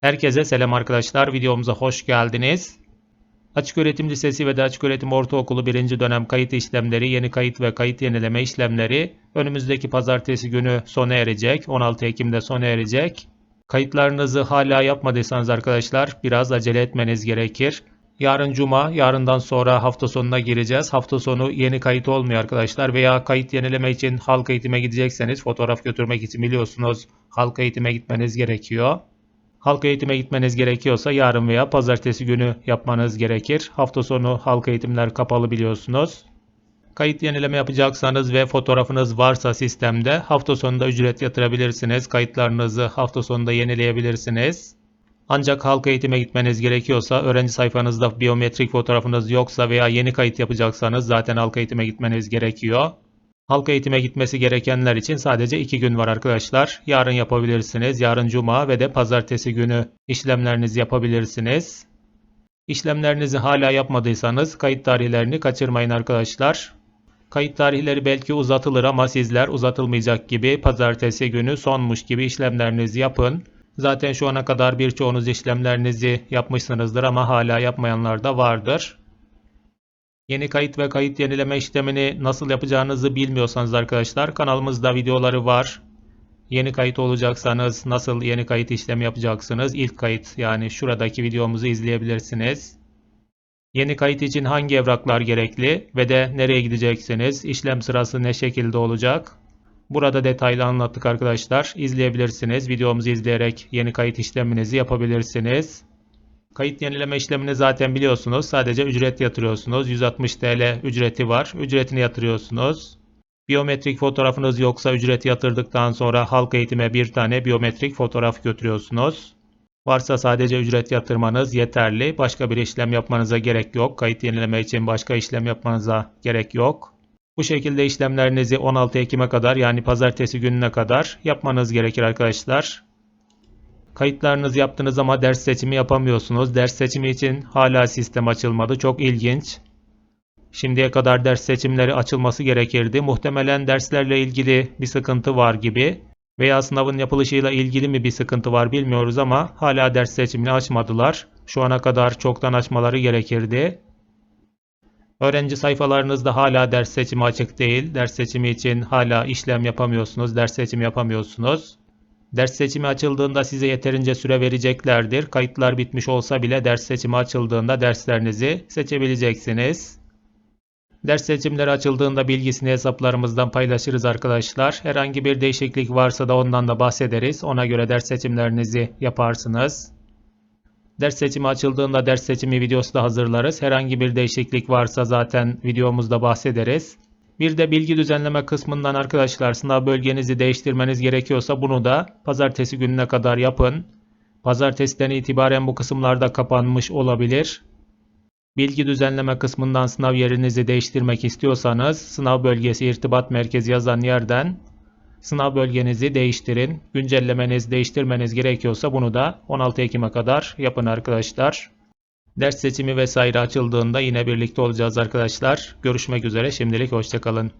Herkese selam arkadaşlar. Videomuza hoş geldiniz. Açık Öğretim Lisesi ve de Açık Öğretim Ortaokulu 1. dönem kayıt işlemleri, yeni kayıt ve kayıt yenileme işlemleri önümüzdeki pazartesi günü sona erecek. 16 Ekim'de sona erecek. Kayıtlarınızı hala yapmadıysanız arkadaşlar biraz acele etmeniz gerekir. Yarın cuma, yarından sonra hafta sonuna gireceğiz. Hafta sonu yeni kayıt olmuyor arkadaşlar veya kayıt yenileme için halk eğitime gidecekseniz fotoğraf götürmek için biliyorsunuz halk eğitime gitmeniz gerekiyor. Halk eğitime gitmeniz gerekiyorsa yarın veya pazartesi günü yapmanız gerekir. Hafta sonu halk eğitimler kapalı biliyorsunuz. Kayıt yenileme yapacaksanız ve fotoğrafınız varsa sistemde hafta sonunda ücret yatırabilirsiniz. Kayıtlarınızı hafta sonunda yenileyebilirsiniz. Ancak halk eğitime gitmeniz gerekiyorsa, öğrenci sayfanızda biyometrik fotoğrafınız yoksa veya yeni kayıt yapacaksanız zaten halk eğitime gitmeniz gerekiyor. Halk eğitime gitmesi gerekenler için sadece 2 gün var arkadaşlar. Yarın yapabilirsiniz. Yarın cuma ve de pazartesi günü işlemlerinizi yapabilirsiniz. İşlemlerinizi hala yapmadıysanız kayıt tarihlerini kaçırmayın arkadaşlar. Kayıt tarihleri belki uzatılır ama sizler uzatılmayacak gibi pazartesi günü sonmuş gibi işlemlerinizi yapın. Zaten şu ana kadar birçoğunuz işlemlerinizi yapmışsınızdır ama hala yapmayanlar da vardır. Yeni kayıt ve kayıt yenileme işlemini nasıl yapacağınızı bilmiyorsanız arkadaşlar kanalımızda videoları var. Yeni kayıt olacaksanız nasıl yeni kayıt işlemi yapacaksınız? İlk kayıt yani şuradaki videomuzu izleyebilirsiniz. Yeni kayıt için hangi evraklar gerekli ve de nereye gideceksiniz? İşlem sırası ne şekilde olacak? Burada detaylı anlattık arkadaşlar. İzleyebilirsiniz. Videomuzu izleyerek yeni kayıt işleminizi yapabilirsiniz. Kayıt yenileme işlemini zaten biliyorsunuz. Sadece ücret yatırıyorsunuz. 160 TL ücreti var. Ücretini yatırıyorsunuz. Biyometrik fotoğrafınız yoksa ücret yatırdıktan sonra halk eğitime bir tane biyometrik fotoğraf götürüyorsunuz. Varsa sadece ücret yatırmanız yeterli. Başka bir işlem yapmanıza gerek yok. Kayıt yenileme için başka işlem yapmanıza gerek yok. Bu şekilde işlemlerinizi 16 Ekim'e kadar yani pazartesi gününe kadar yapmanız gerekir arkadaşlar. Kayıtlarınızı yaptınız ama ders seçimi yapamıyorsunuz. Ders seçimi için hala sistem açılmadı. Çok ilginç. Şimdiye kadar ders seçimleri açılması gerekirdi. Muhtemelen derslerle ilgili bir sıkıntı var gibi veya sınavın yapılışıyla ilgili mi bir sıkıntı var bilmiyoruz ama hala ders seçimini açmadılar. Şu ana kadar çoktan açmaları gerekirdi. Öğrenci sayfalarınızda hala ders seçimi açık değil. Ders seçimi için hala işlem yapamıyorsunuz. Ders seçimi yapamıyorsunuz. Ders seçimi açıldığında size yeterince süre vereceklerdir. Kayıtlar bitmiş olsa bile ders seçimi açıldığında derslerinizi seçebileceksiniz. Ders seçimleri açıldığında bilgisini hesaplarımızdan paylaşırız arkadaşlar. Herhangi bir değişiklik varsa da ondan da bahsederiz. Ona göre ders seçimlerinizi yaparsınız. Ders seçimi açıldığında ders seçimi videosu da hazırlarız. Herhangi bir değişiklik varsa zaten videomuzda bahsederiz. Bir de bilgi düzenleme kısmından arkadaşlar sınav bölgenizi değiştirmeniz gerekiyorsa bunu da pazartesi gününe kadar yapın. Pazartesiden itibaren bu kısımlarda kapanmış olabilir. Bilgi düzenleme kısmından sınav yerinizi değiştirmek istiyorsanız sınav bölgesi irtibat merkezi yazan yerden sınav bölgenizi değiştirin. Güncellemeniz, değiştirmeniz gerekiyorsa bunu da 16 Ekim'e kadar yapın arkadaşlar. Ders seçimi vesaire açıldığında yine birlikte olacağız arkadaşlar. Görüşmek üzere şimdilik hoşçakalın.